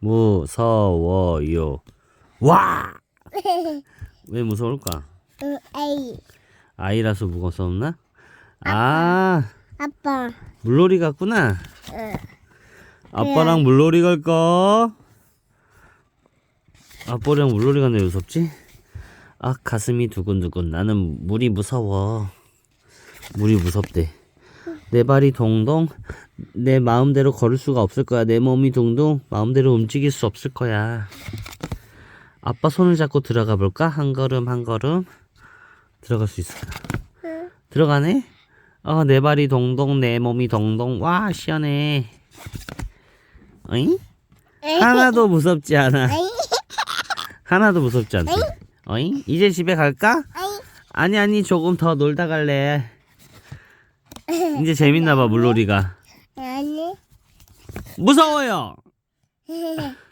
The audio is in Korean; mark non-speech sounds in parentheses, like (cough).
무서워요. 와! (laughs) 왜 무서울까? 응, 에이. 아이라서 무섭나? 아, 아빠. 물놀이 갔구나. 응. 아빠랑 물놀이 갈까? 아빠랑 물놀이 가는데 무섭지? 아, 가슴이 두근두근. 나는 물이 무서워. 물이 무섭대. 내 발이 동동. 내 마음대로 걸을 수가 없을 거야. 내 몸이 둥둥. 마음대로 움직일 수 없을 거야. 아빠 손을 잡고 들어가 볼까? 한 걸음 한 걸음. 들어갈 수 있어. 응. 들어가네? 어, 내 발이 동동, 내 몸이 동동. 와, 시원해. 어잉? 하나도 무섭지 않아. 하나도 무섭지 않지? 어잉? 이제 집에 갈까? 아니, 아니, 조금 더 놀다 갈래. 이제 재밌나 봐, 물놀이가. 아니. 무서워요! (laughs)